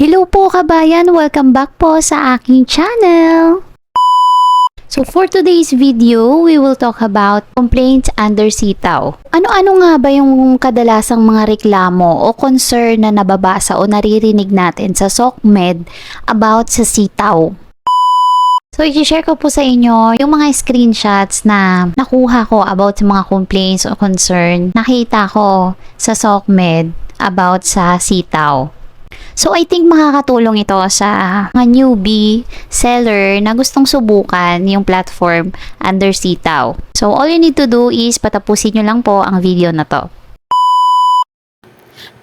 Hello po kabayan! Welcome back po sa aking channel! So for today's video, we will talk about complaints under sitaw. Ano-ano nga ba yung kadalasang mga reklamo o concern na nababasa o naririnig natin sa SOCMED about sa sitaw? So, i-share ko po sa inyo yung mga screenshots na nakuha ko about sa mga complaints o concern nakita ko sa SOCMED about sa sitaw. So, I think makakatulong ito sa mga newbie seller na gustong subukan yung platform under sitaw. So, all you need to do is patapusin nyo lang po ang video na to.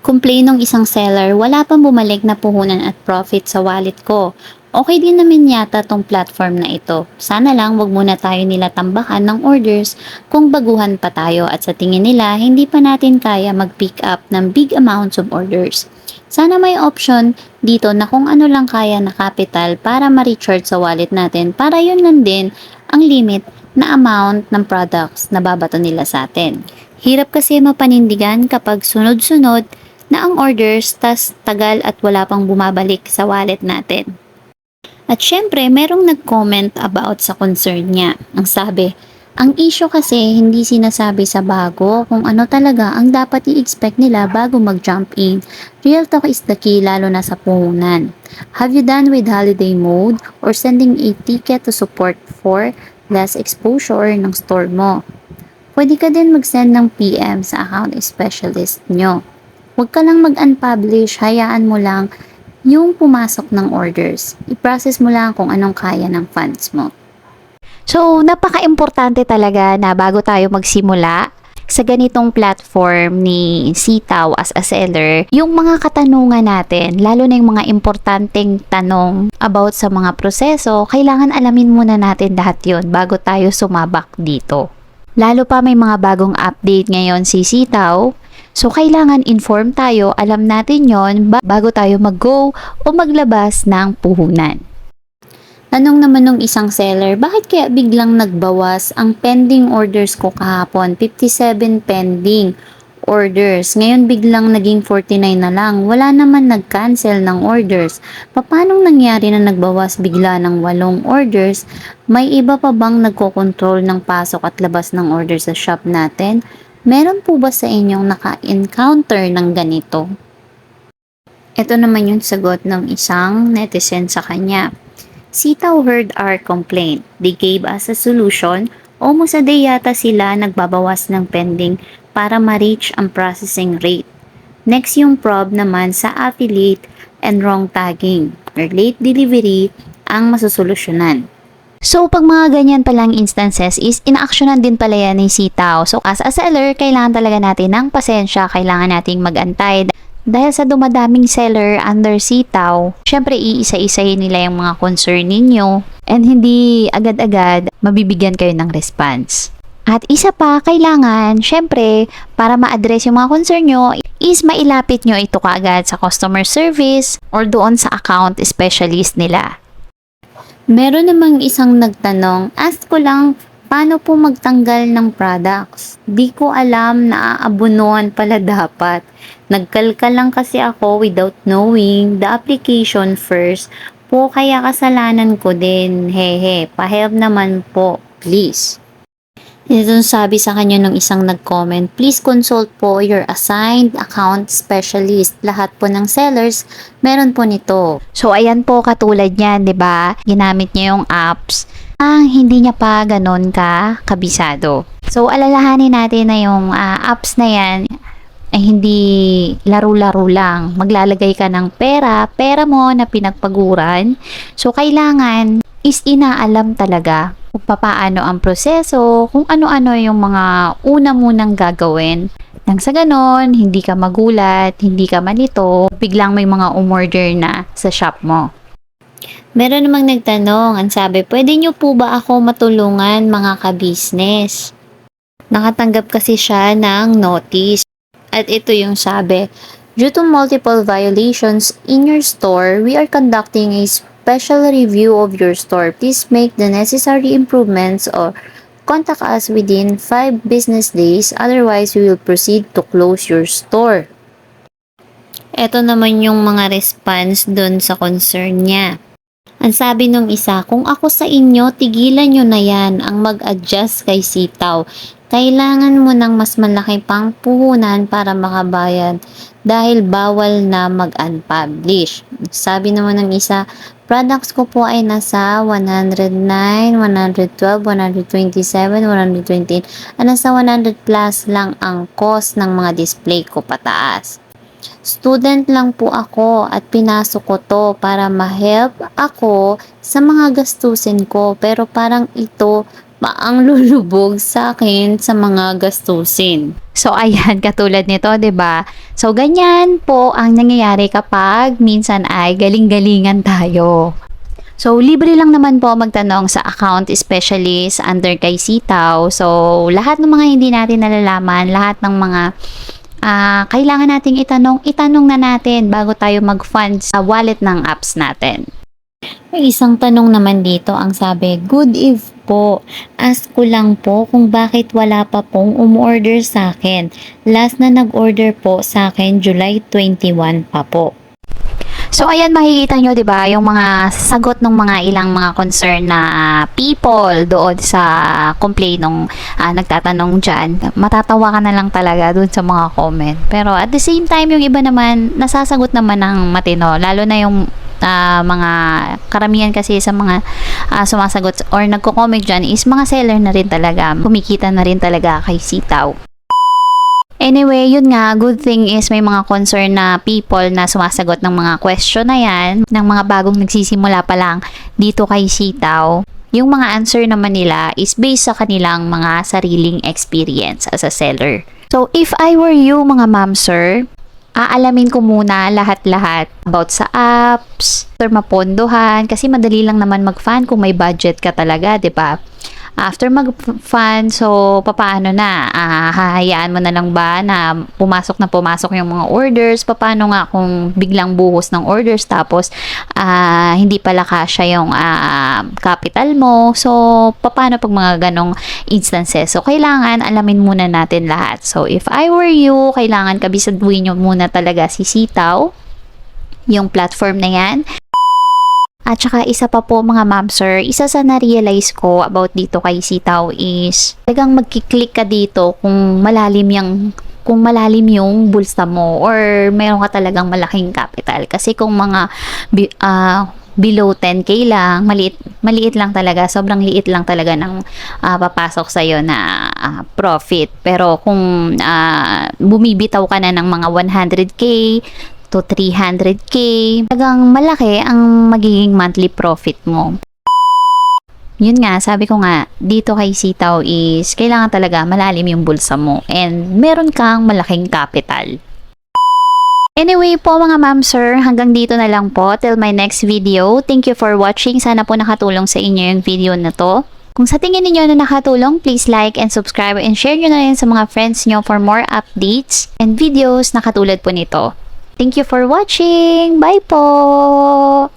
Complain ng isang seller, wala pang bumalik na puhunan at profit sa wallet ko. Okay din naman yata tong platform na ito. Sana lang wag muna tayo nila tambakan ng orders kung baguhan pa tayo at sa tingin nila hindi pa natin kaya mag-pick up ng big amounts of orders. Sana may option dito na kung ano lang kaya na capital para ma-recharge sa wallet natin para yun lang din ang limit na amount ng products na babato nila sa atin. Hirap kasi mapanindigan kapag sunod-sunod na ang orders tas tagal at wala pang bumabalik sa wallet natin. At syempre, merong nag-comment about sa concern niya. Ang sabi, ang issue kasi hindi sinasabi sa bago kung ano talaga ang dapat i-expect nila bago mag-jump in. Real talk is the key lalo na sa puhunan. Have you done with holiday mode or sending a ticket to support for less exposure ng store mo? Pwede ka din mag-send ng PM sa account specialist nyo. Huwag ka lang mag-unpublish, hayaan mo lang yung pumasok ng orders. I-process mo lang kung anong kaya ng funds mo. So, napaka-importante talaga na bago tayo magsimula sa ganitong platform ni Sitaw as a seller, yung mga katanungan natin, lalo na yung mga importanteng tanong about sa mga proseso, kailangan alamin muna natin lahat yon bago tayo sumabak dito. Lalo pa may mga bagong update ngayon si Sitaw, so kailangan inform tayo, alam natin yon bago tayo mag-go o maglabas ng puhunan. Tanong naman nung isang seller, bakit kaya biglang nagbawas ang pending orders ko kahapon? 57 pending orders. Ngayon biglang naging 49 na lang. Wala naman nag-cancel ng orders. Paano nangyari na nagbawas bigla ng walong orders? May iba pa bang nagkokontrol ng pasok at labas ng orders sa shop natin? Meron po ba sa inyong naka-encounter ng ganito? Ito naman yung sagot ng isang netizen sa kanya. Sitaw heard our complaint. They gave us a solution. Almost a day yata sila nagbabawas ng pending para ma-reach ang processing rate. Next yung prob naman sa affiliate and wrong tagging or late delivery ang masusolusyonan. So, pag mga ganyan palang instances is inaaksyonan din pala yan ni Sitaw. So, as a seller, kailangan talaga natin ng pasensya, kailangan nating magantay. Dahil sa dumadaming seller under sitaw, syempre iisa-isahin nila yung mga concern ninyo and hindi agad-agad mabibigyan kayo ng response. At isa pa, kailangan, syempre, para ma-address yung mga concern nyo, is mailapit nyo ito kaagad sa customer service or doon sa account specialist nila. Meron namang isang nagtanong, ask ko lang, paano po magtanggal ng products? Di ko alam na aabunuan pala dapat. Nagkalkal lang kasi ako without knowing the application first po kaya kasalanan ko din. Hehe, pahelp naman po, please. Ito sabi sa kanya ng isang nag-comment, please consult po your assigned account specialist. Lahat po ng sellers, meron po nito. So, ayan po katulad niyan, di ba? Ginamit niya yung apps. Ah, hindi niya pa ganon ka kabisado. So, alalahanin natin na yung ah, apps na yan ay hindi laro-laro lang. Maglalagay ka ng pera, pera mo na pinagpaguran. So, kailangan is inaalam talaga kung papaano ang proseso, kung ano-ano yung mga una munang gagawin. Nang sa ganon, hindi ka magulat, hindi ka malito, biglang may mga umorder na sa shop mo. Meron namang nagtanong, ang sabi, pwede nyo po ba ako matulungan mga ka-business? Nakatanggap kasi siya ng notice. At ito yung sabi, Due to multiple violations in your store, we are conducting a special review of your store. Please make the necessary improvements or contact us within 5 business days. Otherwise, we will proceed to close your store. Ito naman yung mga response dun sa concern niya. Ang sabi nung isa, kung ako sa inyo, tigilan nyo na yan ang mag-adjust kay sitaw. Kailangan mo ng mas malaki pang puhunan para makabayad dahil bawal na mag-unpublish. Sabi naman ng isa, products ko po ay nasa 109, 112, 127, 128, at nasa 100 plus lang ang cost ng mga display ko pataas. Student lang po ako at pinasok ko to para ma-help ako sa mga gastusin ko pero parang ito pa ang lulubog sa akin sa mga gastusin. So ayan, katulad nito, 'di ba? So ganyan po ang nangyayari kapag minsan ay galing-galingan tayo. So, libre lang naman po magtanong sa account specialist under kay Sitaw. So, lahat ng mga hindi natin nalalaman, lahat ng mga ah, kailangan nating itanong, itanong na natin bago tayo mag-fund sa wallet ng apps natin. May isang tanong naman dito ang sabi, Good if po. Ask ko lang po kung bakit wala pa pong umorder sa akin. Last na nag-order po sa akin July 21 pa po. So ayan makikita nyo 'di ba yung mga sagot ng mga ilang mga concern na people doon sa complaint nung ah, nagtatanong diyan. Matatawa ka na lang talaga doon sa mga comment. Pero at the same time yung iba naman nasasagot naman ng matino lalo na yung ah, mga karamihan kasi sa mga ah, sumasagot or nagko-comment diyan is mga seller na rin talaga. Kumikita na rin talaga kay Sitaw. Anyway, yun nga, good thing is may mga concern na people na sumasagot ng mga question na yan, ng mga bagong nagsisimula pa lang dito kay Sitaw. Yung mga answer naman nila is based sa kanilang mga sariling experience as a seller. So, if I were you mga ma'am sir, aalamin ko muna lahat-lahat about sa apps, mapondohan, kasi madali lang naman mag-fan kung may budget ka talaga, 'di ba? After mag-fan, so papaano na? Ah, hahayaan mo na lang ba na pumasok na pumasok yung mga orders? Paano nga kung biglang buhos ng orders tapos ah, hindi pala kasya yung ah, capital mo? So, paano pag mga ganong instances? So, kailangan alamin muna natin lahat. So, if I were you, kailangan kabisaduhin nyo muna talaga si Sitaw, yung platform na yan. At saka isa pa po mga ma'am sir, isa sa na-realize ko about dito kay Sitaw is talagang magkiklik ka dito kung malalim yung kung malalim yung bulsa mo or meron ka talagang malaking capital. Kasi kung mga ah, below 10k lang, maliit, maliit lang talaga, sobrang liit lang talaga ng ah, papasok sa'yo na ah, profit. Pero kung ah, bumibitaw ka na ng mga 100k, to 300k. Talagang malaki ang magiging monthly profit mo. Yun nga, sabi ko nga, dito kay Sitaw is kailangan talaga malalim yung bulsa mo and meron kang malaking capital. Anyway po mga ma'am sir, hanggang dito na lang po till my next video. Thank you for watching. Sana po nakatulong sa inyo yung video na to. Kung sa tingin ninyo na nakatulong, please like and subscribe and share nyo na rin sa mga friends nyo for more updates and videos na katulad po nito. Thank you for watching. Bye po!